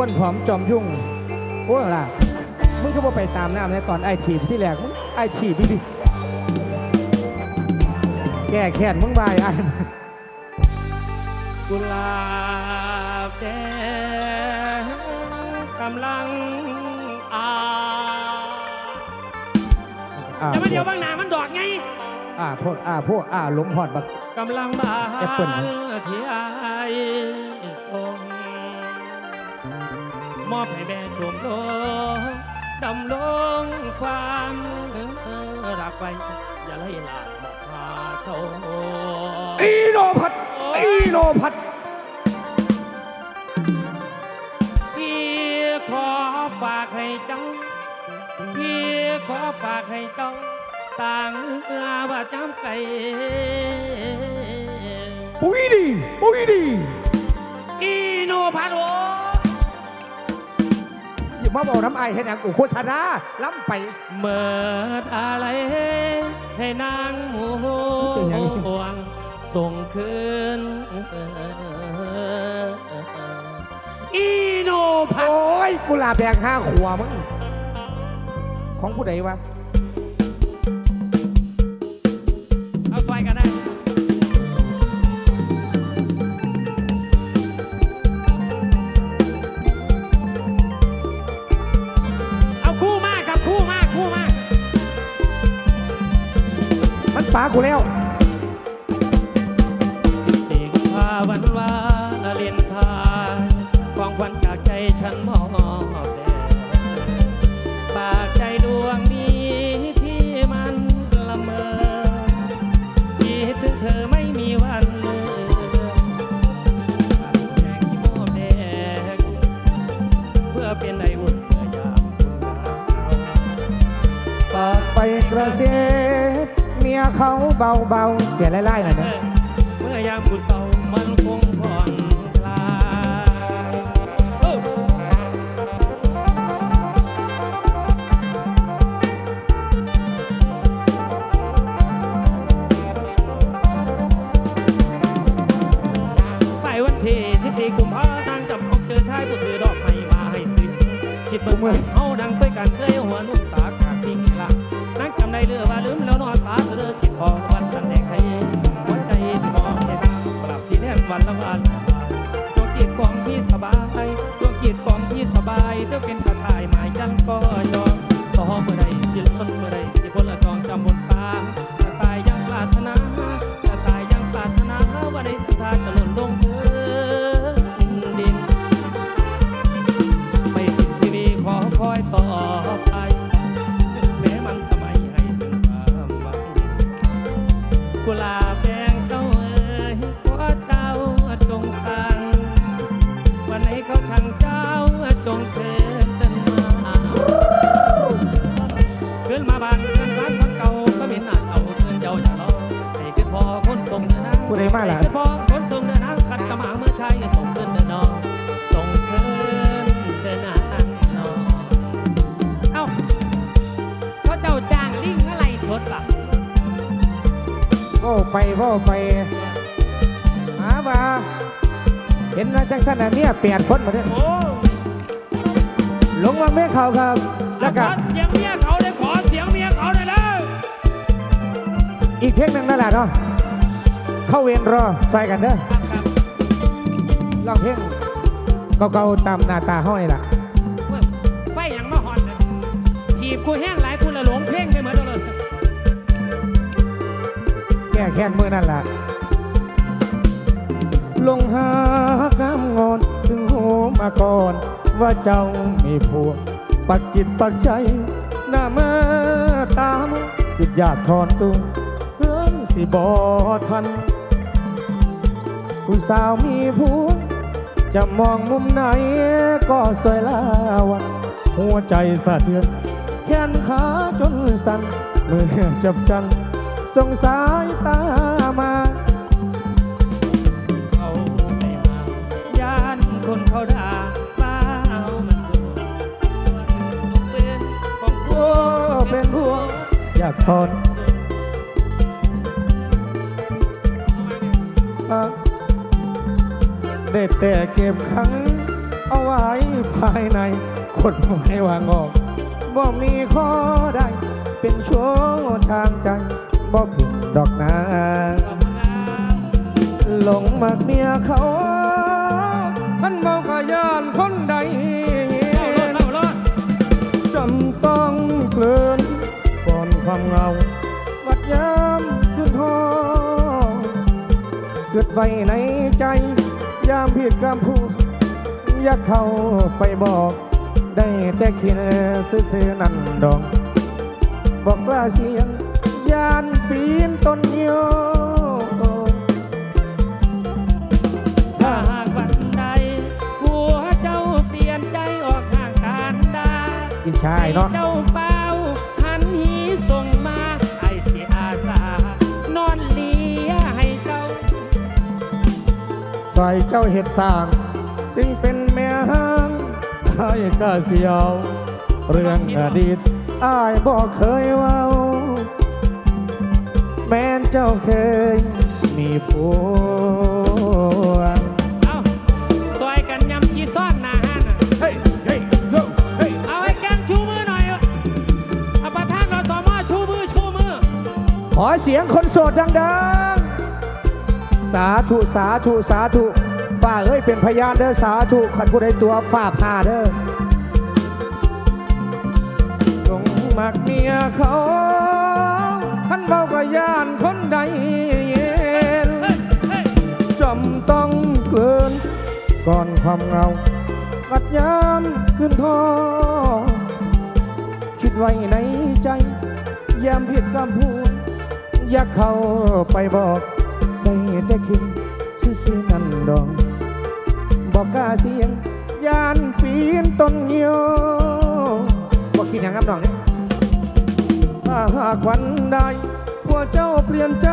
อ้วนผอมจอมยุ่งโอ้ล่ะมึงก็บ่ไปตามน้ำในตอนไอทีที่แรกมึงไอทีพี่ดิแก้แค้นมึงบายไอ้กุหลาบแดงกำลังอาอ่าอย่ามาเดี๋ยวบางหนามันดอกไงอ่าโพดอ่าพวกอ่าหลงหอดบักกำลังบาแอปเปิ้ลนที่อาย มอบให้แม่ชมลงดำลงความรักไว้อย่าไล่ลานบอกพาเจ้าอีโนพัดอีโนพัดพี่ขอฝากให้เจ้าพี่ขอฝากให้เจ้าต่างเนื้อว่าจำไกลปุ้ยดีปุ้ยดีอีโนพาโรอ มาบอกน้ำไอให้นางกูโคชนาล้ำไป เมิดอะไร ให้นางหมูเป็นหยังนี่ หวงส่งคืนอีโนพาโอ้ยกุหลาบแดงห้าขวมึงของผู้ใดวะเอาไฟกันได้ กระเซเมียเขาเบาๆเสียไล่ๆหน่อยนะเมื่อยามกุเศร้ามันคงผ่อนคลายเอ้าไปวันที่สิบสี่กุมภาพันธ์จำของเจอชายผู้ถือดอกไม้มาให้ซื้อคิดเบิ่งว่าเฮานังเคยกันเคยหัวนุ่ม ที่แนมวันละวันดวงจิตของพี่สบายดวงจิตของพี่สบายเธอเป็น ไปก็ไปหามาเห็นนะจังสันน่ะเมียเปลี่ยนคนมาด้วยโอ้หลงวังแม่เขาครับแล้แล้ววขก็อเสียงเมียเขาเลยขอเสียงเมียเขาเลยแล้วอีกเพลงหนึ่งนั่นแหละเนาะเข้าเวรรอใส่กันเด้อลองเพลงเก่าๆตามหน้าตาเฮานี่ล่ะไฟยังมาหอนเลยถีบกูแห้งหลายกูละหลงเพลง ก้แค้นมือนั่นล่ะลงหากำงอนถึงโหมาก่อน ว่าเจ้ามีผัว ปักจิตปักใจหน้ามาตามจิตอยากถอนตัวเพื่อนสิบอทัน ผู้สาวมีผัว จะมองมุมไหนก็สวยลาวัน หัวใจสะเทือนแขนขาจนสั่นเมื่อจับจัน ส่งสายตามาเอาไปหายานคนเขาด่าบ้าเอามันดูเป็นของกูโอ้เป็นผัวอยากถอนได้แต่เก็บครั้งเอาไว้ภายในกฎหมายว่างออกบ่มีข้อใดเป็นโชว์ทางใจ บ่ผิดดอกนาหลงมักเมียเขามันเมากยานคนใดจำต้องเกลื่อนก่อนความเหงา วัดยามขึ้นหอเกิดไว้ในใจ ยามผิดคำพูดอยากเข้าไปบอก ได้แต่คิดซื่อๆนั่นดอง บอกกล้าเสียง ปีนต้นโยถ้าหากวันใดผัวเจ้าเปลี่ยนใจออกห่างกันได้อิจฉาไอ้เนาะให้เจ้าเฝ้าหันหีส่งมาไอ้เสียอาสา นอนเลียให้เจ้าซอยเจ้าเห็ดสร้างจึงเป็นแม่ห้างอายก็เสียว เรื่องอดีตอายบอกเคยเว้า แม้นเจ้าเคยมีผัวเอาซอยกันยำจีซ่อนหนาฮันน่ะเฮ้ยเฮ้ยเฮ้ยเอาไอ้แกงชูมือหน่อยเอาประธานรสมชูมือชูมือ ขอเสียงคนโสดดังๆ สาธุสาธุสาธุฝ่าเอ้ยเป็นพยานเด้อสาธุขันผู้ใดตัวฝ่าผ่าเด้อจงมักเมียเขา ท่านเบาก็ย่านคนใดเย็นจำต้องเกิน ก่อนความเงากัดยามขึ้นทอ คิดไว้ในใจยามผิดคำพูดอยากเข้าไปบอกได้แต่คิดซื่อๆนั่นดองบอกกล้าเสียงยานปีนต้นเหี่ยวบอกคิดอย่างกับน้องเนี่ย ถ้าหากวันใดผัวเจ้าเปลี่ยนใจ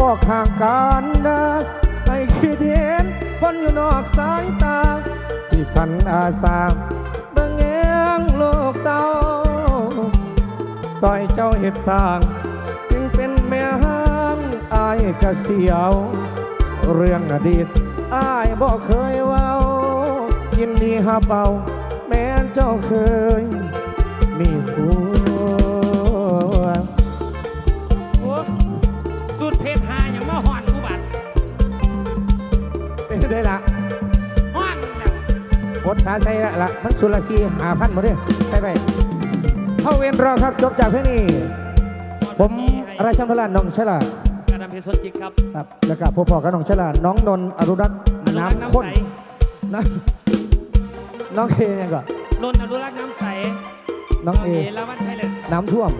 ออกห่างกันได้ให้คิดเห็นคนอยู่นอกสายตา ที่พันอาสาเบิ่งแงงโลกเตาซอยเจ้าเห็ดสร้าง จึงเป็นแม่ห้างอายกะเสียว เรื่องอดีตอายบอกเคยเว้า ยินดีหาเป่าแม้นเจ้าเคย มีผั เป็นได้ละห่อนแล้วบทขาใส่ละละมันสุรสีหาพันหมดเลยใช่ไปเข้าเวรรอครับจบจากเพลงนี้ ผมราชันพลานน้องชลาการทำเพชรสดจิกครับครับแล้วก็พ่อพ่อกับน้องชลาน้องนนท์อรุรัตน์อนุรักษ์น้ำน้ำข้นใสนะน้องเคยังก่อนนนท์อนุรักษ์น้ำใสน้องเอแล้ววันไทยเลยน้ำท่วม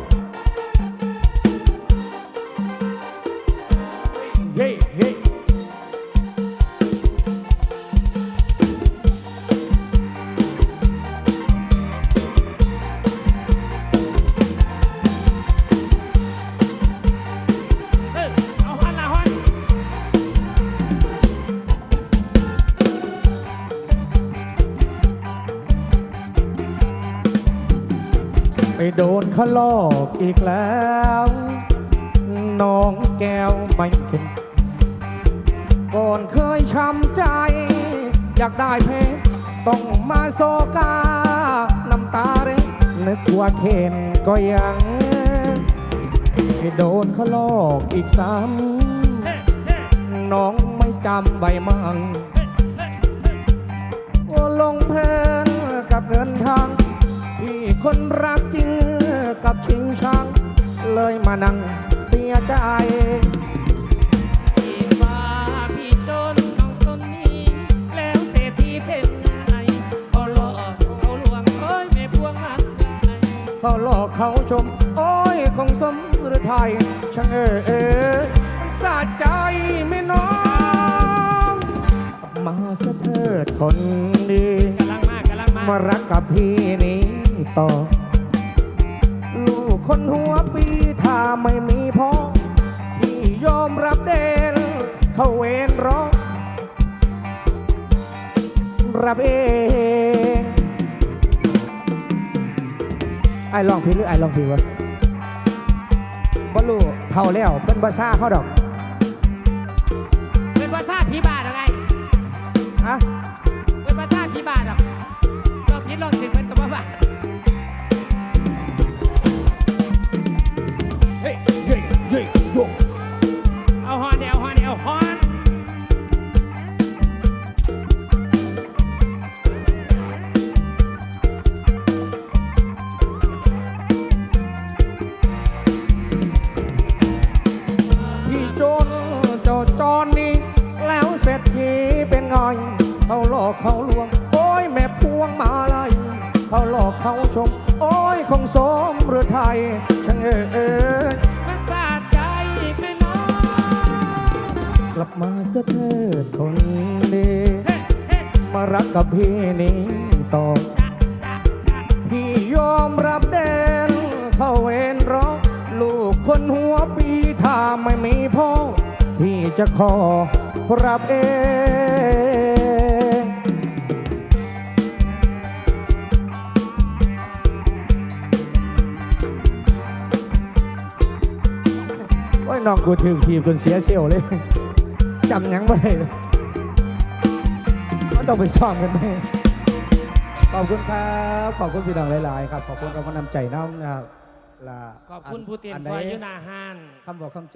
ไปโดนเขาลอกอีกแล้วน้องแก้วไม่เข็นก่อนเคยช้ำใจ อยากได้เพชรต้องมาโซกา น้ำตาเร็กนึกว่าเข็นก็ยังไปโดนเขาลอกอีกซ้ำน้องไม่จำใบมั่งว่าลงเพลงกับเงินทาง คนรักจริงกับชิงช่างเลยมานั่งเสียใจพี่ว่าพี่จนน้องคนนี้ แล้วเศรษฐีเป็นไงเขาหลอกเขาลวงเอ้ยไม่พวงมันไงเขาหลอกเขาชม โอ้ยคงสมหรือไทยช่างเออเออสะใจไม่น้อง มาสะเถิดคนดีกำลังมากกำลังมากมารักกับพี่นี้ ต่อ ลูกคนหัวปีถ้าไม่มีพ่อพี่ยอมรับเดนเขาเวรร้อง รับเองไอ้ลองพี่หรือไอ้ลองพี่วะบ่รู้เท่าแล้วเป็นภาษาเขาดอก อกเขาลวง โอ้ยแม่พวงมาลัยเขาหลอกเขาชม โอ้ยคงสมหรือไทยช่างเอ่ยมันสาดใจแม่น้องกลับมาเสยเถิดคนดีเฮ้เฮ้มารักกับพี่นี้ต่อพี่ยอมรับเด่นเข้าเวรรอลูกคนหัวปีถ้าไม่มีพ่อพี่จะขอรับเอง น้องกูถึงทีมจนเสียเซลลเลยจำหยังไม่ได้เลยมันต้องไปซ้อมกันไหมขอบคุณครับ ขอบคุณพี่น้องหลาย ๆ ครับ ขอบคุณกำลังนำใจน้องนะครับและขอบคุณผู้เตรียมอันไฟใดอยุนาหาน คำบอกคำจา